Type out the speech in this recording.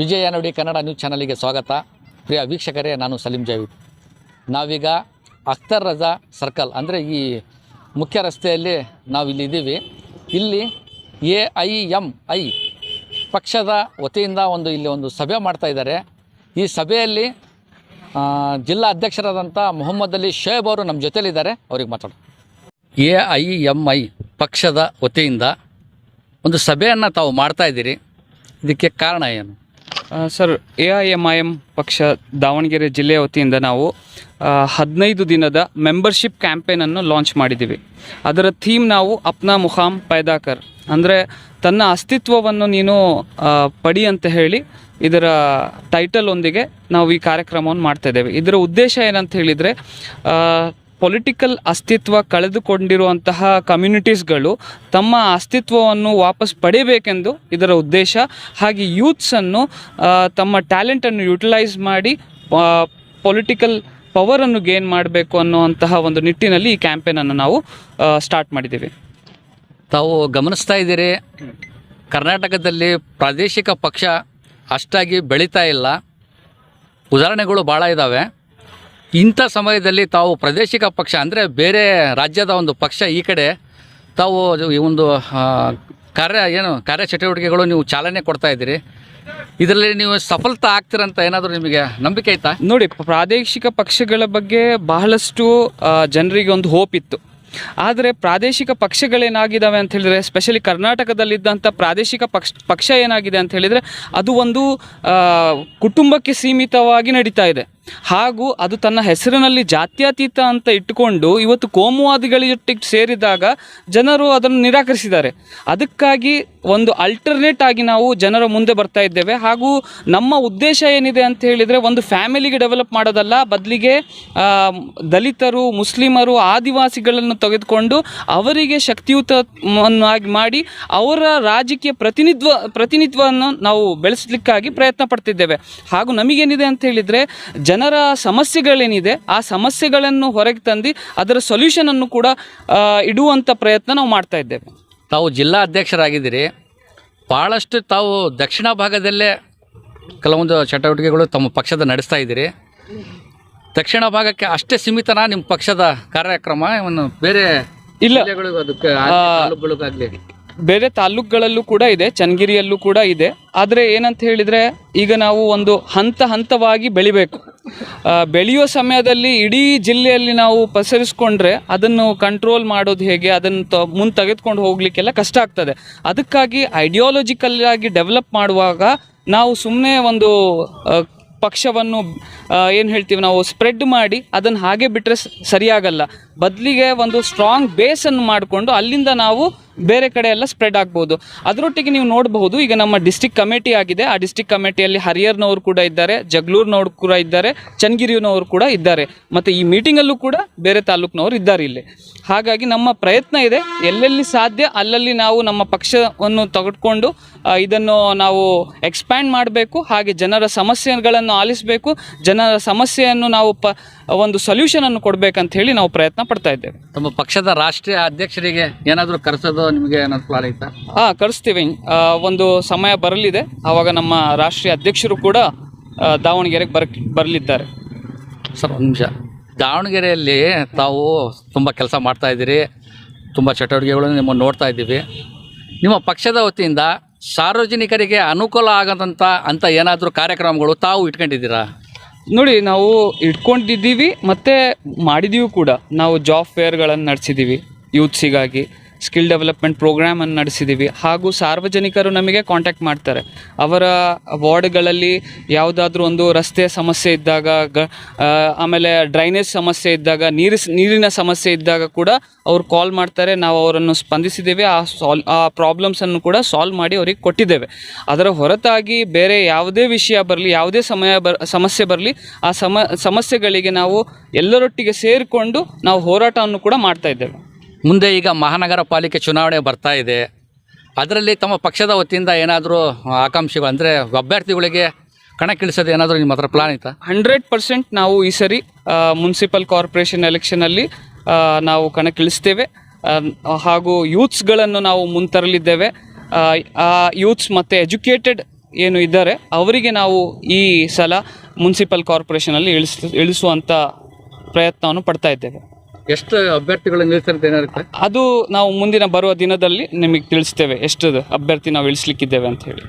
ವಿಜಯ ನುಡಿ ಕನ್ನಡ ನ್ಯೂಸ್ ಚಾನಲಿಗೆ ಸ್ವಾಗತ. ಪ್ರಿಯ ವೀಕ್ಷಕರೇ, ನಾನು ಸಲೀಂ ಜಾವೀದ್. ನಾವೀಗ ಅಖ್ತರ್ ರಜಾ ಸರ್ಕಲ್, ಅಂದರೆ ಈ ಮುಖ್ಯ ರಸ್ತೆಯಲ್ಲಿ ನಾವು ಇಲ್ಲಿ ಇದ್ದೀವಿ. ಇಲ್ಲಿ ಎ ಐ ಎಂ ಐ, ಪಕ್ಷದ ವತಿಯಿಂದ ಒಂದು ಇಲ್ಲಿ ಒಂದು ಸಭೆ ಮಾಡ್ತಾ ಇದ್ದಾರೆ. ಈ ಸಭೆಯಲ್ಲಿ ಜಿಲ್ಲಾ ಅಧ್ಯಕ್ಷರಾದಂಥ ಮೊಹಮ್ಮದ್ ಅಲಿ ಶೋಯಬ್ ಅವರು ನಮ್ಮ ಜೊತೆಯಲ್ಲಿದ್ದಾರೆ. ಅವ್ರಿಗೆ ಮಾತಾಡೋಣ. ಎ ಐ ಎಂ ಐ, ಪಕ್ಷದ ವತಿಯಿಂದ ಒಂದು ಸಭೆಯನ್ನು ತಾವು ಮಾಡ್ತಾಯಿದ್ದೀರಿ ಇದಕ್ಕೆ ಕಾರಣ ಏನು? Sir, A I M I M ಪಕ್ಷ ದಾವಣಗೆರೆ ಜಿಲ್ಲೆಯ ವತಿಯಿಂದ ನಾವು ಹದಿನೈದು ದಿನದ ಮೆಂಬರ್ಶಿಪ್ ಕ್ಯಾಂಪೇನನ್ನು ಲಾಂಚ್ ಮಾಡಿದ್ದೀವಿ. ಅದರ ಥೀಮ್ ನಾವು ಅಪ್ನಾ ಮುಖಾಮ್ ಪೈದಾಕರ್. ಅಂದರೆ, ತನ್ನ ಅಸ್ತಿತ್ವವನ್ನು ನೀನು ಪಡಿ ಅಂತ ಹೇಳಿ, ಇದರ ಟೈಟಲ್ ಒಂದಿಗೆ ನಾವು ಈ ಕಾರ್ಯಕ್ರಮವನ್ನು ಮಾಡ್ತಾ ಇದ್ದೇವೆ. ಇದರ ಉದ್ದೇಶ ಏನಂತ ಹೇಳಿದರೆ ಪೊಲಿಟಿಕಲ್ ಅಸ್ತಿತ್ವ ಕಳೆದುಕೊಂಡಿರುವಂತಹ ಕಮ್ಯುನಿಟೀಸ್ಗಳು ತಮ್ಮ ಅಸ್ತಿತ್ವವನ್ನು ವಾಪಸ್ ಪಡೆಯಬೇಕೆಂದು ಇದರ ಉದ್ದೇಶ. ಹಾಗೆ ಯೂತ್ಸನ್ನು ತಮ್ಮ ಟ್ಯಾಲೆಂಟನ್ನು ಯುಟಿಲೈಸ್ ಮಾಡಿ ಪೊಲಿಟಿಕಲ್ ಪವರನ್ನು ಗೇನ್ ಮಾಡಬೇಕು ಅನ್ನುವಂತಹ ಒಂದು ನಿಟ್ಟಿನಲ್ಲಿ ಈ ಕ್ಯಾಂಪೇನನ್ನು ನಾವು ಸ್ಟಾರ್ಟ್ ಮಾಡಿದ್ದೀವಿ. ತಾವು ಗಮನಿಸ್ತಾ ಇದ್ದೀರಿ, ಕರ್ನಾಟಕದಲ್ಲಿ ಪ್ರಾದೇಶಿಕ ಪಕ್ಷ ಅಷ್ಟಾಗಿ ಬೆಳೀತಾ ಇಲ್ಲ. ಉದಾಹರಣೆಗಳು ಭಾಳ ಇದ್ದಾವೆ ಇಂಥ ಸಮಯದಲ್ಲಿ ತಾವು ಪ್ರಾದೇಶಿಕ ಪಕ್ಷ ಅಂದರೆ ಬೇರೆ ರಾಜ್ಯದ ಒಂದು ಪಕ್ಷ ಈ ಕಡೆ ತಾವು ಈ ಒಂದು ಕಾರ್ಯ ಏನು ಕಾರ್ಯಚಟುವಟಿಕೆಗಳು ನೀವು ಚಾಲನೆ ಕೊಡ್ತಾ ಇದ್ದೀರಿ. ಇದರಲ್ಲಿ ನೀವು ಸಫಲತಾ ಆಗ್ತೀರಂತ ಏನಾದರೂ ನಿಮಗೆ ನಂಬಿಕೆ ಆಯ್ತಾ ನೋಡಿ, ಪ್ರಾದೇಶಿಕ ಪಕ್ಷಗಳ ಬಗ್ಗೆ ಬಹಳಷ್ಟು ಜನರಿಗೆ ಒಂದು ಹೋಪ್ ಇತ್ತು. ಆದರೆ ಪ್ರಾದೇಶಿಕ ಪಕ್ಷಗಳೇನಾಗಿದ್ದಾವೆ ಅಂತ ಹೇಳಿದರೆ ಸ್ಪೆಷಲಿ ಕರ್ನಾಟಕದಲ್ಲಿದ್ದಂಥ ಪ್ರಾದೇಶಿಕ ಪಕ್ಷ ಪಕ್ಷ ಏನಾಗಿದೆ ಅಂತ ಹೇಳಿದರೆ, ಅದು ಒಂದು ಕುಟುಂಬಕ್ಕೆ ಸೀಮಿತವಾಗಿ ನಡೀತಾ ಇದೆ. ಹಾಗೂ ಅದು ತನ್ನ ಹೆಸರಿನಲ್ಲಿ ಜಾತ್ಯತೀತ ಅಂತ ಇಟ್ಟುಕೊಂಡು ಇವತ್ತು ಕೋಮುವಾದಿಗಳೊಟ್ಟಿಗೆ ಸೇರಿದಾಗ ಜನರು ಅದನ್ನು ನಿರಾಕರಿಸಿದ್ದಾರೆ. ಅದಕ್ಕಾಗಿ ಒಂದು ಅಲ್ಟರ್ನೇಟ್ ಆಗಿ ನಾವು ಜನರ ಮುಂದೆ ಬರ್ತಾ ಇದ್ದೇವೆ. ಹಾಗೂ ನಮ್ಮ ಉದ್ದೇಶ ಏನಿದೆ ಅಂತ ಹೇಳಿದರೆ ಒಂದು ಫ್ಯಾಮಿಲಿಗೆ ಡೆವಲಪ್ ಮಾಡೋದಲ್ಲ, ಬದಲಿಗೆ ದಲಿತರು, ಮುಸ್ಲಿಮರು, ಆದಿವಾಸಿಗಳನ್ನು ತೆಗೆದುಕೊಂಡು ಅವರಿಗೆ ಶಕ್ತಿಯುತವನ್ನಾಗಿ ಮಾಡಿ ಅವರ ರಾಜಕೀಯ ಪ್ರತಿನಿಧ್ವ ಪ್ರತಿನಿಧಿತ್ವವನ್ನು ನಾವು ಬೆಳೆಸಲಿಕ್ಕಾಗಿ ಪ್ರಯತ್ನ ಪಡ್ತಿದ್ದೇವೆ. ಹಾಗೂ ನಮಗೇನಿದೆ ಅಂತ ಹೇಳಿದರೆ ಜನರ ಸಮಸ್ಯೆಗಳೇನಿದೆ, ಆ ಸಮಸ್ಯೆಗಳನ್ನು ಹೊರಗೆ ತಂದು ಅದರ ಸೊಲ್ಯೂಷನನ್ನು ಕೂಡ ಇಡುವಂಥ ಪ್ರಯತ್ನ ನಾವು ಮಾಡ್ತಾ ಇದ್ದೇವೆ. ತಾವು ಜಿಲ್ಲಾ ಅಧ್ಯಕ್ಷರಾಗಿದ್ದೀರಿ. ಭಾಳಷ್ಟು ತಾವು ದಕ್ಷಿಣ ಭಾಗದಲ್ಲೇ ಕೆಲವೊಂದು ಚಟುವಟಿಕೆಗಳು ತಮ್ಮ ಪಕ್ಷದ ನಡೆಸ್ತಾ ಇದ್ದೀರಿ. ದಕ್ಷಿಣ ಭಾಗಕ್ಕೆ ಅಷ್ಟೇ ಸೀಮಿತನಾ ನಿಮ್ಮ ಪಕ್ಷದ ಕಾರ್ಯಕ್ರಮ? ಇವನ್ನು ಬೇರೆ ಇಲ್ಲ. ಬೇರೆ ತಾಲೂಕುಗಳಲ್ಲೂ ಕೂಡ ಇದೆ ಚನ್ನಗಿರಿಯಲ್ಲೂ ಕೂಡ ಇದೆ. ಆದರೆ ಏನಂತ ಹೇಳಿದರೆ ಈಗ ನಾವು ಒಂದು ಹಂತ ಹಂತವಾಗಿ ಬೆಳಿಬೇಕು. ಆ, ಬೆಳೆಯುವ ಸಮಯದಲ್ಲಿ ಇಡೀ ಜಿಲ್ಲೆಯಲ್ಲಿ ನಾವು ಪಸರಿಸ್ಕೊಂಡ್ರೆ ಅದನ್ನು ಕಂಟ್ರೋಲ್ ಮಾಡೋದು ಹೇಗೆ ಅದನ್ನು ತ ಮುಂದೆ ತೆಗೆದುಕೊಂಡು ಹೋಗ್ಲಿಕ್ಕೆಲ್ಲ ಕಷ್ಟ ಆಗ್ತದೆ. ಅದಕ್ಕಾಗಿ ಐಡಿಯಾಲಜಿಕಲ್ ಆಗಿ ಡೆವಲಪ್ ಮಾಡುವಾಗ ನಾವು ಸುಮ್ಮನೆ ಒಂದು ಪಕ್ಷವನ್ನು ಏನು ಹೇಳ್ತೀವಿ ನಾವು ಸ್ಪ್ರೆಡ್ ಮಾಡಿ ಅದನ್ನು ಹಾಗೆ ಬಿಟ್ಟರೆ ಸರಿಯಾಗಲ್ಲ. ಬದಲಿಗೆ ಒಂದು ಸ್ಟ್ರಾಂಗ್ ಬೇಸನ್ನು ಮಾಡಿಕೊಂಡು ಅಲ್ಲಿಂದ ನಾವು ಬೇರೆ ಕಡೆ ಎಲ್ಲ ಸ್ಪ್ರೆಡ್ ಆಗ್ಬೋದು. ಅದರೊಟ್ಟಿಗೆ ನೀವು ನೋಡಬಹುದು, ಈಗ ನಮ್ಮ ಡಿಸ್ಟಿಕ್ ಕಮಿಟಿ ಆಗಿದೆ. ಆ ಡಿಸ್ಟಿಕ್ ಕಮಿಟಿಯಲ್ಲಿ ಹರಿಯರ್ನವರು ಕೂಡ ಇದ್ದಾರೆ, ಜಗಳೂರಿನವರು ಕೂಡ ಇದ್ದಾರೆ, ಚನ್ನಗಿರಿನವರು ಕೂಡ ಇದ್ದಾರೆ. ಮತ್ತು ಈ ಮೀಟಿಂಗಲ್ಲೂ ಕೂಡ ಬೇರೆ ತಾಲೂಕಿನವರು ಇದ್ದಾರೆ ಇಲ್ಲಿ. ಹಾಗಾಗಿ ನಮ್ಮ ಪ್ರಯತ್ನ ಇದೆ, ಎಲ್ಲೆಲ್ಲಿ ಸಾಧ್ಯ ಅಲ್ಲಲ್ಲಿ ನಾವು ನಮ್ಮ ಪಕ್ಷವನ್ನು ತೆಗೆದುಕೊಂಡು ಇದನ್ನು ನಾವು ಎಕ್ಸ್ಪ್ಯಾಂಡ್ ಮಾಡಬೇಕು. ಹಾಗೆ ಜನರ ಸಮಸ್ಯೆಗಳನ್ನು ಆಲಿಸಬೇಕು. ಜನರ ಸಮಸ್ಯೆಯನ್ನು ನಾವು ಪ ಒಂದು ಸೊಲ್ಯೂಷನನ್ನು ಕೊಡಬೇಕಂತ ಹೇಳಿ ನಾವು ಪ್ರಯತ್ನ ಪಡ್ತಾ ಇದ್ದೇವೆ. ತಮ್ಮ ಪಕ್ಷದ ರಾಷ್ಟ್ರೀಯ ಅಧ್ಯಕ್ಷರಿಗೆ ಏನಾದರೂ ಕರೆಸೋದು ನಿಮಗೆ ಏನಾದ್ರು ಪ್ಲಾನ್ ಐತಾ? ಹಾಂ ಕರೆಸ್ತೀವಿ. ಒಂದು ಸಮಯ ಬರಲಿದೆ. ಆವಾಗ ನಮ್ಮ ರಾಷ್ಟ್ರೀಯ ಅಧ್ಯಕ್ಷರು ಕೂಡ ದಾವಣಗೆರೆಗೆ ಬರ್ ಬರಲಿದ್ದಾರೆ. ಸರ್ ಒಂದು ನಿಮಿಷ. ದಾವಣಗೆರೆಯಲ್ಲಿ ತಾವು ತುಂಬ ಕೆಲಸ ಮಾಡ್ತಾ ಇದ್ದೀರಿ. ತುಂಬ ಚಟುವಟಿಕೆಗಳನ್ನು ನಿಮ್ಮನ್ನು ನೋಡ್ತಾ ಇದ್ದೀವಿ. ನಿಮ್ಮ ಪಕ್ಷದ ವತಿಯಿಂದ ಸಾರ್ವಜನಿಕರಿಗೆ ಅನುಕೂಲ ಆಗದಂಥ ಅಂಥ ಏನಾದರೂ ಕಾರ್ಯಕ್ರಮಗಳು ತಾವು ಇಟ್ಕೊಂಡಿದ್ದೀರಾ? ನೋಡಿ ನಾವು ಇಟ್ಕೊಂಡಿದ್ದೀವಿ ಮತ್ತು ಮಾಡಿದೀವಿ ಕೂಡ. ನಾವು ಜಾಬ್ ಫೇರ್ಗಳನ್ನು ನಡೆಸಿದ್ದೀವಿ ಯೂತ್ಸಿಗಾಗಿ ಸ್ಕಿಲ್ ಡೆವಲಪ್ಮೆಂಟ್ ಪ್ರೋಗ್ರಾಮನ್ನು ನಡೆಸಿದ್ದೀವಿ. ಹಾಗೂ ಸಾರ್ವಜನಿಕರು ನಮಗೆ ಕಾಂಟ್ಯಾಕ್ಟ್ ಮಾಡ್ತಾರೆ. ಅವರ ವಾರ್ಡ್ಗಳಲ್ಲಿ ಯಾವುದಾದ್ರೂ ಒಂದು ರಸ್ತೆ ಸಮಸ್ಯೆ ಇದ್ದಾಗ, ಗ ಆಮೇಲೆ ಡ್ರೈನೇಜ್ ಸಮಸ್ಯೆ ಇದ್ದಾಗ, ನೀರು, ನೀರಿನ ಸಮಸ್ಯೆ ಇದ್ದಾಗ ಕೂಡ ಅವರು ಕಾಲ್ ಮಾಡ್ತಾರೆ. ನಾವು ಅವರನ್ನು ಸ್ಪಂದಿಸಿದ್ದೇವೆ. ಆ ಸಾಲ್, ಆ ಪ್ರಾಬ್ಲಮ್ಸನ್ನು ಕೂಡ ಸಾಲ್ವ್ ಮಾಡಿ ಅವರಿಗೆ ಕೊಟ್ಟಿದ್ದೇವೆ. ಅದರ ಹೊರತಾಗಿ ಬೇರೆ ಯಾವುದೇ ವಿಷಯ ಬರಲಿ, ಯಾವುದೇ ಸಮಯ ಬರ್ ಸಮಸ್ಯೆ ಬರಲಿ, ಆ ಸಮ, ಸಮಸ್ಯೆಗಳಿಗೆ ನಾವು ಎಲ್ಲರೊಟ್ಟಿಗೆ ಸೇರಿಕೊಂಡು ನಾವು ಹೋರಾಟವನ್ನು ಕೂಡ ಮಾಡ್ತಾ ಇದ್ದೇವೆ. ಮುಂದೆ ಈಗ ಮಹಾನಗರ ಪಾಲಿಕೆ ಚುನಾವಣೆ ಬರ್ತಾ ಇದೆ. ಅದರಲ್ಲಿ ತಮ್ಮ ಪಕ್ಷದ ವತಿಯಿಂದ ಏನಾದರೂ ಆಕಾಂಕ್ಷೆಗಳು, ಅಂದರೆ ಅಭ್ಯರ್ಥಿಗಳಿಗೆ ಕಣಕ್ಕಿಳಿಸೋದು ಏನಾದರೂ ನಿಮ್ಮ ಹತ್ರ ಪ್ಲಾನ್ ಐತಾ ಹಂಡ್ರೆಡ್ ಪರ್ಸೆಂಟ್ ನಾವು ಈ ಸರಿ ಮುನ್ಸಿಪಲ್ ಕಾರ್ಪೊರೇಷನ್ ಎಲೆಕ್ಷನಲ್ಲಿ ನಾವು ಕಣಕ್ಕಿಳಿಸ್ತೇವೆ. ಹಾಗೂ ಯೂತ್ಸ್ಗಳನ್ನು ನಾವು ಮುಂತರಲಿದ್ದೇವೆ. ಯೂತ್ಸ್ ಮತ್ತು ಎಜುಕೇಟೆಡ್ ಏನು ಇದ್ದಾರೆ, ಅವರಿಗೆ ನಾವು ಈ ಸಲ ಮುನ್ಸಿಪಲ್ ಕಾರ್ಪೊರೇಷನಲ್ಲಿ ಇಳಿಸ್ ಇಳಿಸುವಂಥ ಪ್ರಯತ್ನವನ್ನು ಪಡ್ತಾ ಇದ್ದೇವೆ. ಎಷ್ಟು ಅಭ್ಯರ್ಥಿಗಳು ನಿಲ್ಲಿಸಿರುತ್ತೆ ಏನಾಗುತ್ತೆ? ಅದು ನಾವು ಮುಂದಿನ ಬರುವ ದಿನದಲ್ಲಿ ನಿಮಗೆ ತಿಳಿಸ್ತೇವೆ ಎಷ್ಟು ಅಭ್ಯರ್ಥಿ ನಾವು ಇಳಿಸ್ಲಿಕ್ಕಿದ್ದೇವೆ ಅಂತ ಹೇಳಿ.